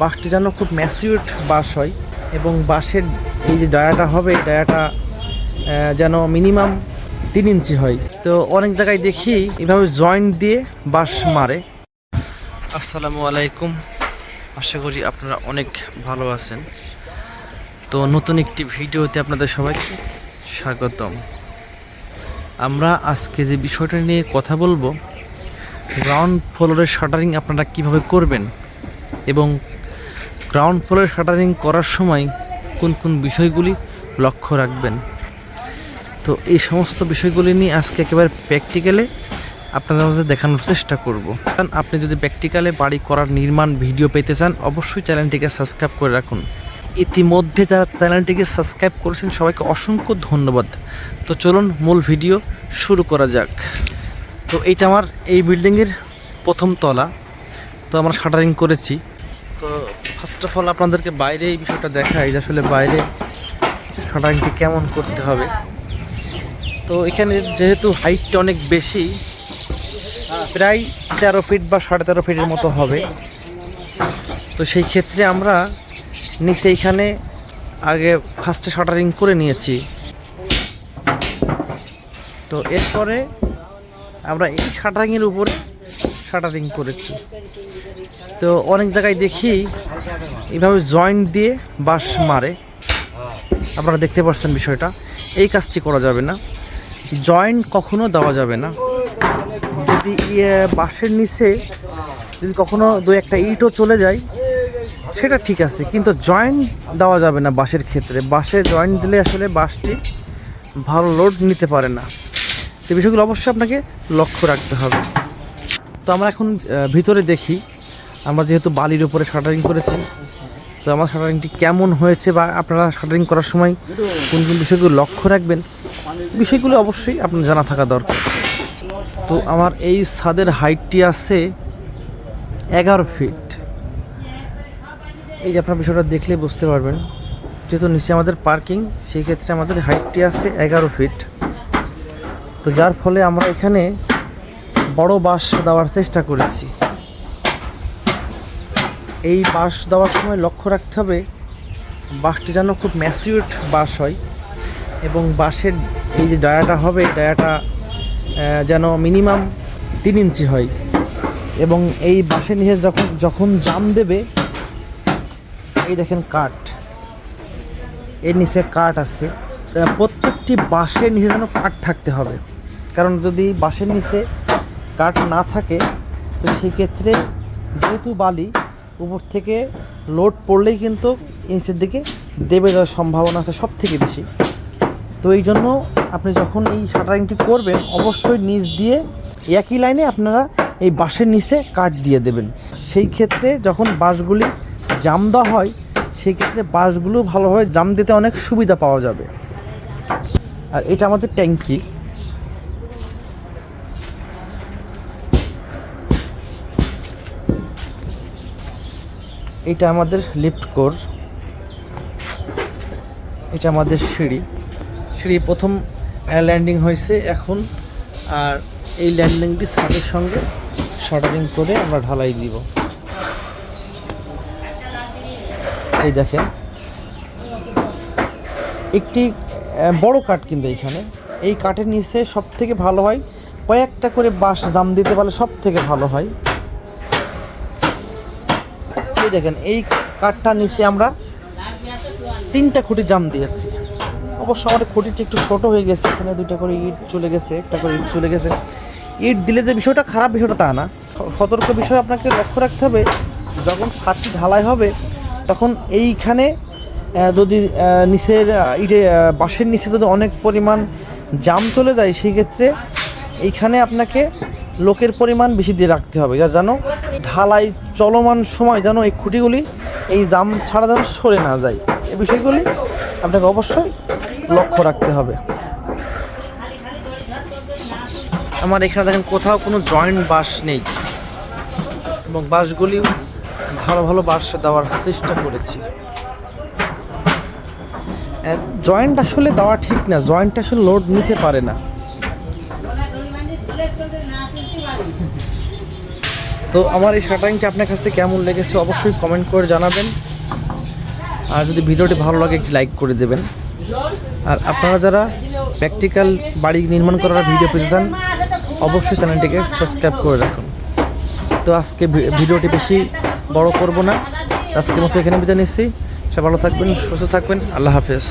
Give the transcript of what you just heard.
বাঁশটি যেন খুব ম্যাসিউড বাঁশ হয় এবং বাঁশের এই যে ডায়াটা হবে ডায়াটা যেন মিনিমাম তিন ইঞ্চি হয়। তো অনেক জায়গায় দেখি এভাবে জয়েন্ট দিয়ে বাঁশ মারে। আসসালামু আলাইকুম। আশা করি আপনারা অনেক ভালো আছেন। তো নতুন একটি ভিডিওতে আপনাদের সবাইকে স্বাগতম। আমরা আজকে যে বিষয়টা নিয়ে কথা বলব গ্রাউন্ড ফ্লোরের শাটারিং আপনারা কীভাবে করবেন এবং গ্রাউন্ড ফ্লোরের শাটারিং করার সময় কোন কোন বিষয়গুলি লক্ষ্য রাখবেন? তো এই সমস্ত বিষয়গুলি নিয়ে আজকে একেবারে প্র্যাকটিক্যালে আপনাদের মাঝে দেখানোর চেষ্টা করব। কারণ আপনি যদি প্র্যাকটিক্যালে বাড়ি করার নির্মাণ ভিডিও পেতে চান, অবশ্যই চ্যানেলটিকে সাবস্ক্রাইব করে রাখুন। ইতিমধ্যে যারা চ্যানেলটিকে সাবস্ক্রাইব করেছেন, সবাইকে অসংখ্য ধন্যবাদ। তো চলুন মূল ভিডিও শুরু করা যাক। তো এইটা আমার এই বিল্ডিংয়ের প্রথম তলা। তো আমরা শাটারিং করেছি। তো ফার্স্ট অফ অল আপনাদেরকে বাইরে এই বিষয়টা দেখাই যে আসলে বাইরে শাটারিংটি কেমন করতে হবে। তো এখানে যেহেতু হাইটটা অনেক বেশি, প্রায় তেরো ফিট বা সাড়ে তেরো ফিটের মতো হবে। তো সেই ক্ষেত্রে আমরা নিচে এইখানে আগে ফার্স্টে শাটারিং করে নিয়েছি। তো এরপরে আমরা এই শাটারিংয়ের উপরে শাটারিং করেছি। তো অনেক জায়গায় দেখি এইভাবে জয়েন্ট দিয়ে বাঁশ মারে। আপনারা দেখতে পাচ্ছেন বিষয়টা। এই কাজটি করা যাবে না। জয়েন্ট কখনো দেওয়া যাবে না। যদি বাঁশের নিচে যদি কখনো দু একটা ইটও চলে যায়, সেটা ঠিক আছে। কিন্তু জয়েন্ট দেওয়া যাবে না বাঁশের ক্ষেত্রে। বাঁশে জয়েন্ট দিলে আসলে বাঁশটি ভালো লোড নিতে পারে না। তো বিষয়গুলো অবশ্যই আপনাকে লক্ষ্য রাখতে হবে। তো আমরা এখন ভিতরে দেখি। আমরা যেহেতু বালির উপরে শাটারিং করেছি, তো আমার শাটারিংটি কেমন হয়েছে বা আপনারা শাটারিং করার সময় কোন কোন বিষয়গুলো লক্ষ্য রাখবেন, বিষয়গুলো অবশ্যই আপনার জানা থাকা দরকার। তো আমার এই ছাদের হাইটটি আছে এগারো ফিট এই যে আপনার বিষয়টা দেখলে বুঝতে পারবেন, যেহেতু নিচে আমাদের পার্কিং সেই ক্ষেত্রে আমাদের হাইটটি আছে এগারো ফিট তো যার ফলে আমরা এখানে বড় বাঁশ দেওয়ার চেষ্টা করেছি। এই বাঁশ দেওয়ার সময় লক্ষ্য রাখতে হবে বাঁশটি যেন খুব ম্যাসিউড বাঁশ হয় এবং বাঁশের এই যে ডায়াটা হবে ডায়াটা যেন মিনিমাম তিন ইঞ্চি হয়। এবং এই বাঁশের নিচে যখন যখন জাম দেবে, এই দেখেন কাঠ। এর নিচে কাঠ আছে। প্রত্যেকটি বাঁশের নিচে যেন কাঠ থাকতে হবে। কারণ যদি বাঁশের নিচে কাঠ না থাকে, তো সেই ক্ষেত্রে যেহেতু বালি উপর থেকে লোড পড়লেই কিন্তু নিচের দিকে দেবে যাওয়ার সম্ভাবনা আছে সব থেকে বেশি। তো এই জন্য আপনি যখন এই শাটারিংটি করবেন, অবশ্যই নিচ দিয়ে একই লাইনে আপনারা এই বাঁশের নিচে কাঠ দিয়ে দেবেন। সেই ক্ষেত্রে যখন বাঁশগুলি জাম দেওয়া হয়, সেই ক্ষেত্রে বাঁশগুলো ভালোভাবে জাম দিতে অনেক সুবিধা পাওয়া যাবে। আর এটা আমাদের ট্যাঙ্কি। এটা আমাদের লিফট কোর এটা আমাদের সিঁড়ি। সিঁড়ি প্রথম ল্যান্ডিং হয়েছে এখন। আর এই ল্যান্ডিংটি ছাদের সঙ্গে শাটারিং করে আমরা ঢালাই দিব। এই দেখেন। একটি বড় কাঠ কিন্তু এখানে। এই কাঠের নিচে সব থেকে ভালো হয়, কয়েকটা করে বাঁশ জাম দিতে পারলে সব থেকে ভালো হয়। এই দেখেন, এই কাঠটার নিচে আমরা তিনটা খুঁটি জাম দিয়েছি। অবশ্য আমাদের খুঁটিটি একটু ছোট হয়ে গেছে, এখানে দুইটা করে ইট চলে গেছে, একটা করে ইট চলে গেছে। ইট দিলে যে বিষয়টা খারাপ, বিষয়টা তা না। সতর্ক বিষয় আপনাকে লক্ষ্য রাখতে হবে, যখন ছাদটি ঢালাই হবে, তখন এইখানে যদি নিচের ইটে বাঁশের নিচে যদি অনেক পরিমাণ জাম চলে যায়, সেই ক্ষেত্রে এইখানে আপনাকে লোকের পরিমাণ বেশি দিয়ে রাখতে হবে। যা যেন ঢালাই চলমান সময় যেন এই খুঁটিগুলি এই জাম ছাড়া যেন সরে না যায়। এই বিষয়গুলি আপনাকে অবশ্যই লক্ষ্য রাখতে হবে। আমার এখানে দেখেন, কোথাও কোনো জয়েন্ট বাস নেই। এবং বাসগুলি ভালো ভালো বাস দেওয়ার চেষ্টা করেছি। জয়েন্ট আসলে দেওয়া ঠিক না। জয়েন্ট আসলে লোড নিতে পারে না। তো আমার এই শাটারিংটা আপনার কাছে কেমন লেগেছে অবশ্যই কমেন্ট করে জানাবেন। আর যদি ভিডিওটি ভালো লাগে, একটি লাইক করে দেবেন। আর আপনারা যারা প্র্যাকটিক্যাল বাড়ি নির্মাণ করার ভিডিও পেতে চান, অবশ্যই চ্যানেলটিকে সাবস্ক্রাইব করে রাখুন। তো আজকে ভিডিওটি বেশি বড় করব না। আজকের মতো এখানে বিদায় নিচ্ছি। সব ভালো থাকবেন, সুস্থ থাকবেন। আল্লাহ হাফেজ।